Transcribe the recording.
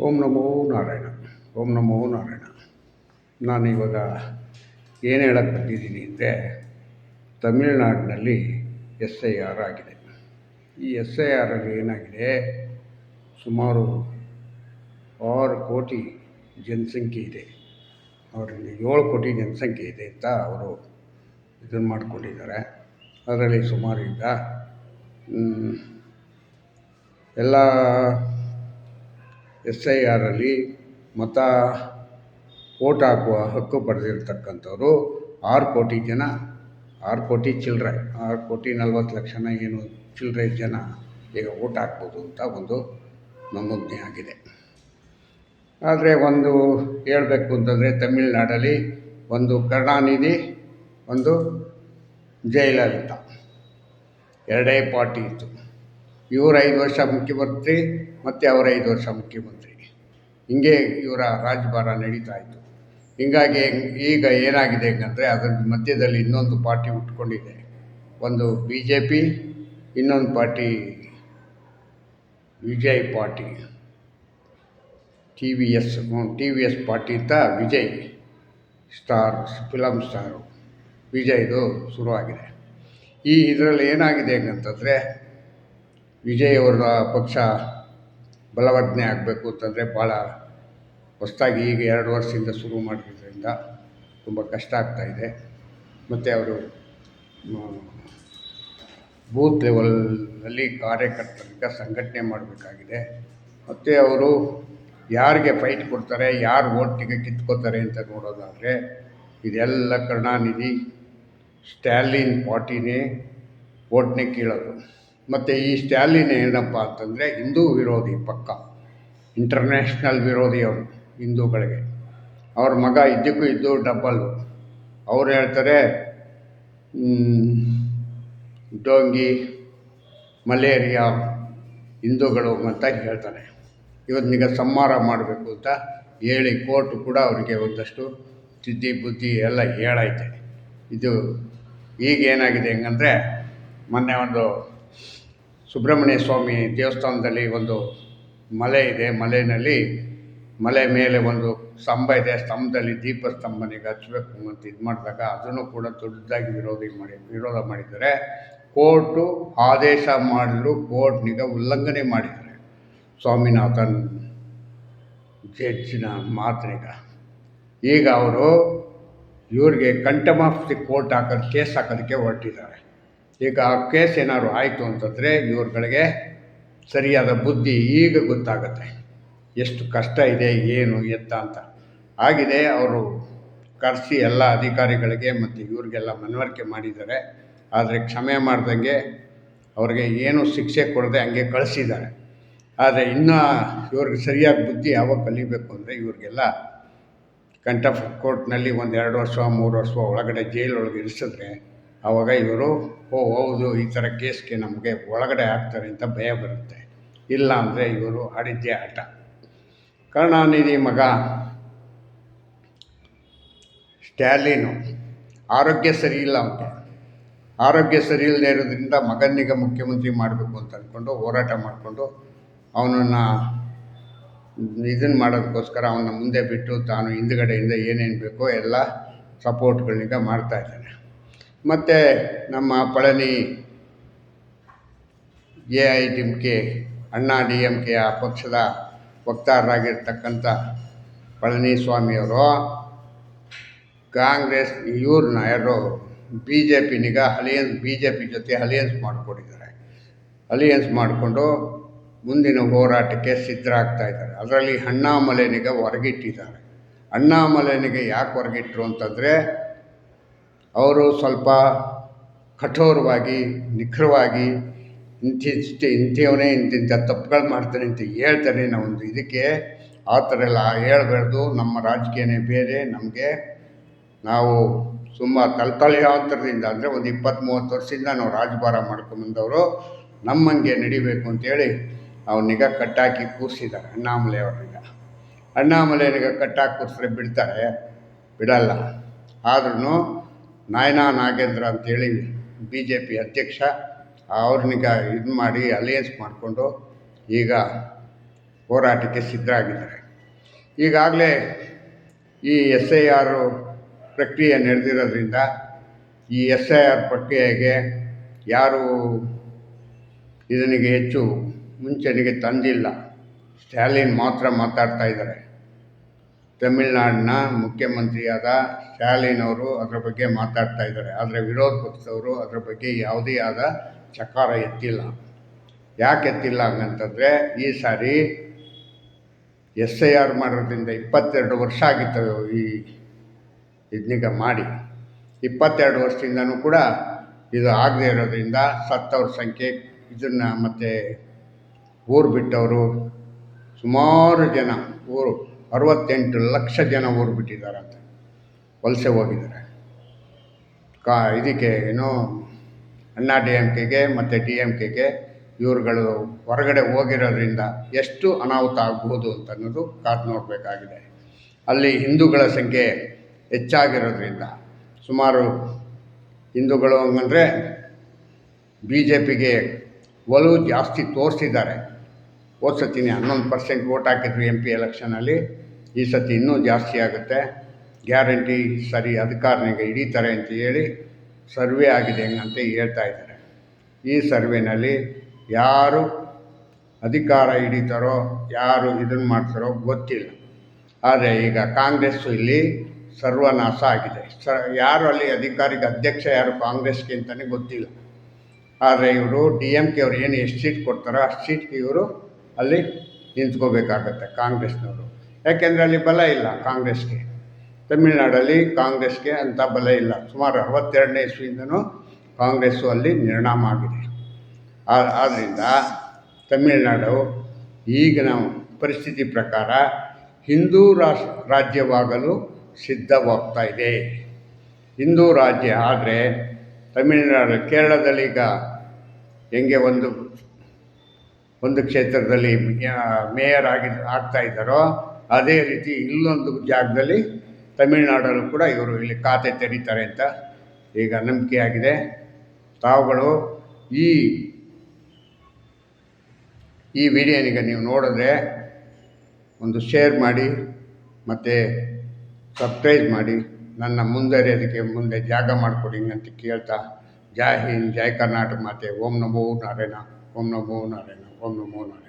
ಓಂ ನಮೋ ನಾರಾಯಣ. ಓಂ ನಮೋ ನಾರಾಯಣ. ನಾನು ಇವಾಗ ಏನು ಹೇಳಕ್ಕೆ ಬಂದಿದ್ದೀನಿ ಅಂದರೆ ತಮಿಳುನಾಡಿನಲ್ಲಿ ಎಸ್ ಐ ಆರ್ ಆಗಿದೆ. ಈ ಎಸ್ ಐ ಆರಲ್ಲಿ ಏನಾಗಿದೆ? ಸುಮಾರು ಆರು ಕೋಟಿ ಜನಸಂಖ್ಯೆ ಇದೆ. ಅವರಲ್ಲಿ ಏಳು ಕೋಟಿ ಜನಸಂಖ್ಯೆ ಇದೆ ಅಂತ ಅವರು ಇದನ್ನು ಮಾಡಿಕೊಂಡಿದ್ದಾರೆ. ಅದರಲ್ಲಿ ಸುಮಾರು ಈಗ ಎಲ್ಲ ಎಸ್ ಐ ಆರಲ್ಲಿ ಮತ ವೋಟ್ ಹಾಕುವ ಹಕ್ಕು ಪಡೆದಿರ್ತಕ್ಕಂಥವ್ರು ಆರು ಕೋಟಿ ಜನ, ಆರು ಕೋಟಿ ಚಿಲ್ಲರೆ, ಆರು ಕೋಟಿ ನಲ್ವತ್ತು ಲಕ್ಷನ ಏನು ಚಿಲ್ಲರೆ ಜನ ಈಗ ವೋಟ್ ಹಾಕ್ಬೋದು ಅಂತ ಒಂದು ನಮೂದನೆ ಆಗಿದೆ. ಆದರೆ ಒಂದು ಹೇಳಬೇಕು ಅಂತಂದರೆ ತಮಿಳ್ನಾಡಲ್ಲಿ ಒಂದು ಕರುಣಾನಿಧಿ, ಒಂದು ಜಯಲಲಿತಾ ಎರಡೇ ಪಾರ್ಟಿ ಇತ್ತು. ಇವರು ಐದು ವರ್ಷ ಮುಖ್ಯಮಂತ್ರಿ, ಮತ್ತು ಅವರ ಐದು ವರ್ಷ ಮುಖ್ಯಮಂತ್ರಿ. ಹಿಂಗೆ ಇವರ ರಾಜಭಾರ ನಡೀತಾ ಇತ್ತು. ಹೀಗಾಗಿ ಈಗ ಏನಾಗಿದೆ ಅಂದರೆ ಅದರ ಮಧ್ಯದಲ್ಲಿ ಇನ್ನೊಂದು ಪಾರ್ಟಿ ಹುಟ್ಕೊಂಡಿದೆ ಒಂದು ಬಿ ಜೆ ಪಿ ಇನ್ನೊಂದು party Vijay party. T V S, T V S party ಅಂತ ವಿಜಯ್ ಸ್ಟಾರ್ ಫಿಲಮ್ ಸ್ಟಾರು. ವಿಜಯ್ದು ಶುರುವಾಗಿದೆ. ಈ ಇದರಲ್ಲಿ ಏನಾಗಿದೆ ಅಂತಂದರೆ ವಿಜಯ್ ಅವರ ಪಕ್ಷ ಬಲವರ್ಧನೆ ಆಗಬೇಕು ಅಂತಂದರೆ ಭಾಳ ಹೊಸ್ದಾಗಿ ಈಗ ಎರಡು ವರ್ಷದಿಂದ ಶುರು ಮಾಡಿದ್ರಿಂದ ತುಂಬ ಕಷ್ಟ ಆಗ್ತಾಯಿದೆ ಮತ್ತು ಅವರು ಬೂತ್ ಲೆವೆಲಲ್ಲಿ ಕಾರ್ಯಕರ್ತರಿಂದ ಸಂಘಟನೆ ಮಾಡಬೇಕಾಗಿದೆ. ಮತ್ತು ಅವರು ಯಾರಿಗೆ ಫೈಟ್ ಕೊಡ್ತಾರೆ, ಯಾರು ಓಟಿಗೆ ಕಿತ್ಕೋತಾರೆ ಅಂತ ನೋಡೋದಾದರೆ ಇದೆಲ್ಲ ಕರುಣಾನಿಧಿ ಸ್ಟ್ಯಾಲಿನ್ ಪಾರ್ಟಿನೇ ಓಟ್ನೇ ಕೀಳೋದು. ಮತ್ತು ಈ ಸ್ಟ್ಯಾಲಿನ್ ಏನಪ್ಪ ಅಂತಂದರೆ ಹಿಂದೂ ವಿರೋಧಿ ಪಕ್ಕ ಇಂಟರ್ನ್ಯಾಷನಲ್ ವಿರೋಧಿ ಅವರು, ಹಿಂದೂಗಳಿಗೆ. ಅವ್ರ ಮಗ ಇದ್ದಕ್ಕೂ ಇದ್ದು ಡಬ್ಬಲ್ಲು ಅವ್ರು ಹೇಳ್ತಾರೆ ಡೋಂಗಿ ಮಲೇರಿಯಾ, ಹಿಂದೂಗಳು ಅಂತ ಹೇಳ್ತಾರೆ. ಇವತ್ತು ನಿಮಗೆ ಸಂಹಾರ ಮಾಡಬೇಕು ಅಂತ ಹೇಳಿ ಕೋರ್ಟು ಕೂಡ ಅವರಿಗೆ ಒಂದಷ್ಟು ತಿದ್ದಿ ಬುದ್ಧಿ ಎಲ್ಲ ಹೇಳೈತೆ. ಇದು ಈಗ ಏನಾಗಿದೆ ಹೆಂಗಂದರೆ ಮೊನ್ನೆ ಒಂದು ಸುಬ್ರಹ್ಮಣ್ಯ ಸ್ವಾಮಿ ದೇವಸ್ಥಾನದಲ್ಲಿ ಒಂದು ಮಲೆ ಇದೆ. ಮಲೆಯಲ್ಲಿ ಮಲೆ ಮೇಲೆ ಒಂದು ಸ್ತಂಭ ಇದೆ. ಸ್ತಂಭದಲ್ಲಿ ದೀಪ ಸ್ತಂಭನಿಗೆ ಹಚ್ಚಬೇಕು ಅಂತ ಇದು ಮಾಡಿದಾಗ ಅದನ್ನು ಕೂಡ ದೊಡ್ಡದಾಗಿ ವಿರೋಧಿ ಮಾಡಿ, ವಿರೋಧ ಮಾಡಿದ್ದಾರೆ. ಕೋರ್ಟು ಆದೇಶ ಮಾಡಲು ಕೋರ್ಟ್ನಿಗ ಉಲ್ಲಂಘನೆ ಮಾಡಿದ್ದಾರೆ. ಸ್ವಾಮಿನಾಥನ್ ಜಡ್ಜಿನ ಮಾತ್ರೆಗ. ಈಗ ಅವರು ಇವ್ರಿಗೆ ಕಂಟಮ್ ಆಫ್ ದಿ ಕೋರ್ಟ್ ಹಾಕೋದು ಕೇಸ್ ಹಾಕೋದಕ್ಕೆ ಹೊರಟಿದ್ದಾರೆ. ಈಗ ಆ ಕೇಸ್ ಏನಾದ್ರು ಆಯಿತು ಅಂತಂದರೆ ಇವ್ರುಗಳಿಗೆ ಸರಿಯಾದ ಬುದ್ಧಿ ಈಗ ಗೊತ್ತಾಗುತ್ತೆ. ಎಷ್ಟು ಕಷ್ಟ ಇದೆ, ಏನು, ಎತ್ತ ಅಂತ. ಆಗಿದೆ ಅವರು ಕರೆಸಿ ಎಲ್ಲ ಅಧಿಕಾರಿಗಳಿಗೆ ಮತ್ತು ಇವ್ರಿಗೆಲ್ಲ ಮನವರಿಕೆ ಮಾಡಿದ್ದಾರೆ. ಆದರೆ ಕ್ಷಮೆ ಮಾಡ್ದಂಗೆ ಅವ್ರಿಗೆ ಏನು ಶಿಕ್ಷೆ ಕೊಡದೆ ಹಂಗೆ ಕಳಿಸಿದ್ದಾರೆ. ಆದರೆ ಇನ್ನೂ ಇವ್ರಿಗೆ ಸರಿಯಾಗಿ ಬುದ್ಧಿ ಯಾವಾಗ ಕಲಿಬೇಕು ಅಂದರೆ ಇವ್ರಿಗೆಲ್ಲ ಕಂಟಫ್ ಕೋರ್ಟ್ನಲ್ಲಿ ಒಂದು ಎರಡು ವರ್ಷ, ಮೂರು ವರ್ಷ ಒಳಗಡೆ ಜೈಲೊಳಗೆ ಇರಿಸಿದ್ರೆ ಆವಾಗ ಇವರು, ಓ, ಹೌದು, ಈ ಥರ ಕೇಸ್ಗೆ ನಮಗೆ ಒಳಗಡೆ ಹಾಕ್ತಾರೆ ಅಂತ ಭಯ ಬರುತ್ತೆ. ಇಲ್ಲ ಅಂದರೆ ಇವರು ಆಡಿದ್ದೇ ಆಟ. ಕರುಣಾನಿಧಿ ಮಗ ಸ್ಟ್ಯಾಲಿನು ಆರೋಗ್ಯ ಸರಿ ಇಲ್ಲ ಅವನಿಗೆ. ಆರೋಗ್ಯ ಸರಿ ಇಲ್ಲದೆ ಇರೋದ್ರಿಂದ ಮಗನಿಗೆ ಮುಖ್ಯಮಂತ್ರಿ ಮಾಡಬೇಕು ಅಂತ ಅಂದ್ಕೊಂಡು ಹೋರಾಟ ಮಾಡಿಕೊಂಡು ಅವನನ್ನು ಇದನ್ನು ಮಾಡೋದಕ್ಕೋಸ್ಕರ ಅವನ ಮುಂದೆ ಬಿಟ್ಟು ತಾನು ಹಿಂದುಗಡೆಯಿಂದ ಏನೇನು ಬೇಕೋ ಎಲ್ಲ ಸಪೋರ್ಟ್ಗಳನ್ನ ಮಾಡ್ತಾ ಇದ್ದಾನೆ. ಮತ್ತು ನಮ್ಮ Palani A I D M K, Anna D M K ಆ ಪಕ್ಷದ ವಕ್ತಾರರಾಗಿರ್ತಕ್ಕಂಥ ಪಳನಿಸ್ವಾಮಿಯವರು ಕಾಂಗ್ರೆಸ್ ಇವ್ರನ್ನ ನಾಯರು ಬಿ ಜೆ ಪಿನಿಗ ಅಲಿಯನ್ಸ್ ಬಿ ಜೆ ಪಿ ಜೊತೆ ಅಲಿಯನ್ಸ್ ಮಾಡಿಕೊಂಡಿದ್ದಾರೆ ಅಲಿಯನ್ಸ್ ಮಾಡಿಕೊಂಡು ಮುಂದಿನ ಹೋರಾಟಕ್ಕೆ ಸಿದ್ಧರಾಗ್ತಾ ಇದ್ದಾರೆ. ಅದರಲ್ಲಿ ಅಣ್ಣಾಮಲೆನಿಗೆ ಹೊರಗಿಟ್ಟಿದ್ದಾರೆ. ಅಣ್ಣಾಮಲೆನಿಗೆ ಯಾಕೆ ಹೊರಗಿಟ್ರು ಅಂತಂದರೆ ಅವರು ಸ್ವಲ್ಪ ಕಠೋರವಾಗಿ, ನಿಖರವಾಗಿ ಇಂತಿಷ್ಟು ಇಂಥವನೇ ಇಂತಿಂಥ ತಪ್ಪುಗಳು ಮಾಡ್ತಾನೆ ಅಂತ ಹೇಳ್ತಾನೆ ನಾವು ಒಂದು ಇದಕ್ಕೆ. ಆ ಥರ ಎಲ್ಲ ಹೇಳ್ಬಾರ್ದು. ನಮ್ಮ ರಾಜಕೀಯನೇ ಬೇರೆ. ನಮಗೆ ನಾವು ಸುಮ್ಮ ತಲೆತಲೆಯಾಂತರದಿಂದ ಅಂದರೆ ಒಂದು ಇಪ್ಪತ್ತು ಮೂವತ್ತು ವರ್ಷದಿಂದ ನಾವು ರಾಜಭಾರ ಮಾಡ್ಕೊಂಬಂದವರು ನಮ್ಮಂಗೆ ನಡಿಬೇಕು ಅಂತೇಳಿ ಅವನಿಗ ಕಟ್ಟಾಕಿ ಕೂರಿಸಿದ್ದಾರೆ. ಅಣ್ಣಾಮಲೆ ಅವ್ರನ್ನ. ಅಣ್ಣಾಮಲೈನಿಗೆ ಕಟ್ಟಾಕಿ ಕೂರಿಸ್ರೆ ಬಿಡ್ತಾರೆ. ಬಿಡಲ್ಲ. ಆದ್ರೂ ನಾಯನಾ ನಾಗೇಂದ್ರ ಅಂತೇಳಿ ಬಿ ಜೆ ಪಿ ಅಧ್ಯಕ್ಷ, ಅವ್ರನ್ನೀಗ ಇದು ಮಾಡಿ ಅಲಿಯನ್ಸ್ ಮಾಡಿಕೊಂಡು ಈಗ ಹೋರಾಟಕ್ಕೆ ಸಿದ್ಧರಾಗಿದ್ದಾರೆ. ಈಗಾಗಲೇ ಈ ಎಸ್ ಐ ಆರು ಪ್ರಕ್ರಿಯೆ ನಡೆದಿರೋದ್ರಿಂದ ಈ ಎಸ್ ಐ ಆರ್ ಪ್ರಕ್ರಿಯೆಗೆ ಯಾರು ಇದನಿಗೆ ಹೆಚ್ಚು ಮುಂಚೆನಿಗೆ ತಂದಿಲ್ಲ. ಸ್ಟ್ಯಾಲಿನ್ ಮಾತ್ರ ಮಾತಾಡ್ತಾ ಇದ್ದಾರೆ. ತಮಿಳ್ನಾಡಿನ ಮುಖ್ಯಮಂತ್ರಿಯಾದ ಸ್ಟ್ಯಾಲಿನ್ ಅವರು ಅದರ ಬಗ್ಗೆ ಮಾತಾಡ್ತಾ ಇದ್ದಾರೆ. ಆದರೆ ವಿರೋಧ ಪಕ್ಷದವರು ಅದರ ಬಗ್ಗೆ ಯಾವುದೇ ಆದ ಚಕಾರ ಎತ್ತಿಲ್ಲ. ಯಾಕೆ ಎತ್ತಿಲ್ಲ ಹಂಗಂತಂದರೆ ಈ ಸಾರಿ ಎಸ್ ಐ ಆರ್ ಮಾಡೋದ್ರಿಂದ ಇಪ್ಪತ್ತೆರಡು ವರ್ಷ ಆಗಿತ್ತು ಈ ಇದನ್ನೀಗ ಮಾಡಿ. ಇಪ್ಪತ್ತೆರಡು ವರ್ಷದಿಂದನೂ ಕೂಡ ಇದು ಆಗದೇ ಇರೋದ್ರಿಂದ ಸತ್ತವ್ರ ಸಂಖ್ಯೆ ಇದನ್ನು ಮತ್ತು ಊರು ಬಿಟ್ಟವರು ಸುಮಾರು ಜನ ಊರು ಅರವತ್ತೆಂಟು ಲಕ್ಷ ಜನ ಊರು ಅಂತ ವಲಸೆ ಹೋಗಿದ್ದಾರೆ. ಕಾ, ಇದಕ್ಕೆ ಏನು ಅಣ್ಣಾ ಡಿ ಎಂ ಕೆಗೆ ಮತ್ತು ಡಿ ಎಂ ಕೆಗೆ ಇವರುಗಳು ಹೊರಗಡೆ ಹೋಗಿರೋದ್ರಿಂದ ಎಷ್ಟು ಅನಾಹುತ ಆಗ್ಬೋದು ಅಂತ ಅನ್ನೋದು ಕಾದು ನೋಡಬೇಕಾಗಿದೆ. ಅಲ್ಲಿ ಹಿಂದೂಗಳ ಸಂಖ್ಯೆ ಹೆಚ್ಚಾಗಿರೋದ್ರಿಂದ ಸುಮಾರು ಹಿಂದೂಗಳು ಅಂದರೆ ಬಿ ಜೆ ಪಿಗೆ ಒಲವು ಜಾಸ್ತಿ ತೋರಿಸಿದ್ದಾರೆ. ಹೋದ ಹನ್ನೊಂದು ಪರ್ಸೆಂಟ್ ವೋಟ್ ಹಾಕಿದ್ರು ಎಂ ಪಿ ಎಲೆಕ್ಷನಲ್ಲಿ ಈ ಸತಿ ಇನ್ನೂ ಜಾಸ್ತಿ ಆಗುತ್ತೆ. ಗ್ಯಾರಂಟಿ ಸರಿ ಅಧಿಕಾರನಿಗೆ ಹಿಡಿತಾರೆ ಅಂತ ಹೇಳಿ ಸರ್ವೆ ಆಗಿದೆ ಹೆಂಗಂತ ಹೇಳ್ತಾ ಇದ್ದಾರೆ. ಈ ಸರ್ವೆನಲ್ಲಿ ಯಾರು ಅಧಿಕಾರ ಹಿಡಿತಾರೋ, ಯಾರು ಇದನ್ನು ಮಾಡ್ತಾರೋ ಗೊತ್ತಿಲ್ಲ. ಆದರೆ ಈಗ ಕಾಂಗ್ರೆಸ್ಸು ಇಲ್ಲಿ ಸರ್ವನಾಶ ಆಗಿದೆ. ಸ, ಯಾರು ಅಲ್ಲಿ ಅಧಿಕಾರಿಗೆ ಅಧ್ಯಕ್ಷ ಯಾರು ಕಾಂಗ್ರೆಸ್ಗೆ ಅಂತಲೇ ಗೊತ್ತಿಲ್ಲ. ಆದರೆ ಇವರು ಡಿ ಎಂ ಕೆ ಅವ್ರು ಏನು ಎಷ್ಟು ಸೀಟ್ ಕೊಡ್ತಾರೋ ಅಷ್ಟು ಸೀಟ್ಗೆ ಇವರು ಅಲ್ಲಿ ನಿಂತ್ಕೋಬೇಕಾಗತ್ತೆ ಕಾಂಗ್ರೆಸ್ನವರು. ಯಾಕೆಂದರೆ ಅಲ್ಲಿ ಬಲ ಇಲ್ಲ ಕಾಂಗ್ರೆಸ್ಗೆ. ತಮಿಳ್ನಾಡಲ್ಲಿ ಕಾಂಗ್ರೆಸ್ಗೆ ಅಂಥ ಬಲ ಇಲ್ಲ. ಸುಮಾರು ಅರವತ್ತೆರಡನೇ ಇಸ್ವಿಯಿಂದನೂ ಕಾಂಗ್ರೆಸ್ಸು ಅಲ್ಲಿ ನಿರ್ಣಾಮ ಆಗಿದೆ. ಆದ್ದರಿಂದ ತಮಿಳ್ನಾಡು ಈಗಿನ ಪರಿಸ್ಥಿತಿ ಪ್ರಕಾರ ಹಿಂದೂ ರಾಷ್, ರಾಜ್ಯವಾಗಲು ಸಿದ್ಧವಾಗ್ತಾ ಇದೆ. ಹಿಂದೂ ರಾಜ್ಯ ಆದರೆ ತಮಿಳುನಾಡು ಕೇರಳದಲ್ಲಿ ಈಗ ಹೆಂಗೆ ಒಂದು ಒಂದು ಕ್ಷೇತ್ರದಲ್ಲಿ ಮೇಯರ್ ಆಗಿ ಆಗ್ತಾ ಇದ್ದಾರೋ, ಅದೇ ರೀತಿ ಇಲ್ಲೊಂದು ಜಾಗದಲ್ಲಿ ತಮಿಳುನಾಡಲ್ಲೂ ಕೂಡ ಇವರು ಇಲ್ಲಿ ಖಾತೆ ತೆರೀತಾರೆ ಅಂತ ಈಗ ನಂಬಿಕೆಯಾಗಿದೆ ತಾವುಗಳು ಈ ಈ ವಿಡಿಯೋನಿಗೆ ನೀವು ನೋಡಿದ್ರೆ ಒಂದು ಶೇರ್ ಮಾಡಿ, ಮತ್ತು ಸಬ್ಸ್ಕ್ರೈಬ್ ಮಾಡಿ, ನನ್ನ ಮುಂದರಿಯೋದಕ್ಕೆ ಮುಂದೆ ಜಾಗ ಮಾಡಿಕೊಡಿ ಅಂತ ಕೇಳ್ತಾ, ಜೈ ಹಿಂದ್, ಜೈ ಕರ್ನಾಟಕ ಮಾತೆ, ಓಂ ನಮೋ ನಾರಾಯಣ, ಓಂ ನಮೋ ನಾರಾಯಣ. ಓಂ ನಮೋ ನಾರಾಯಣ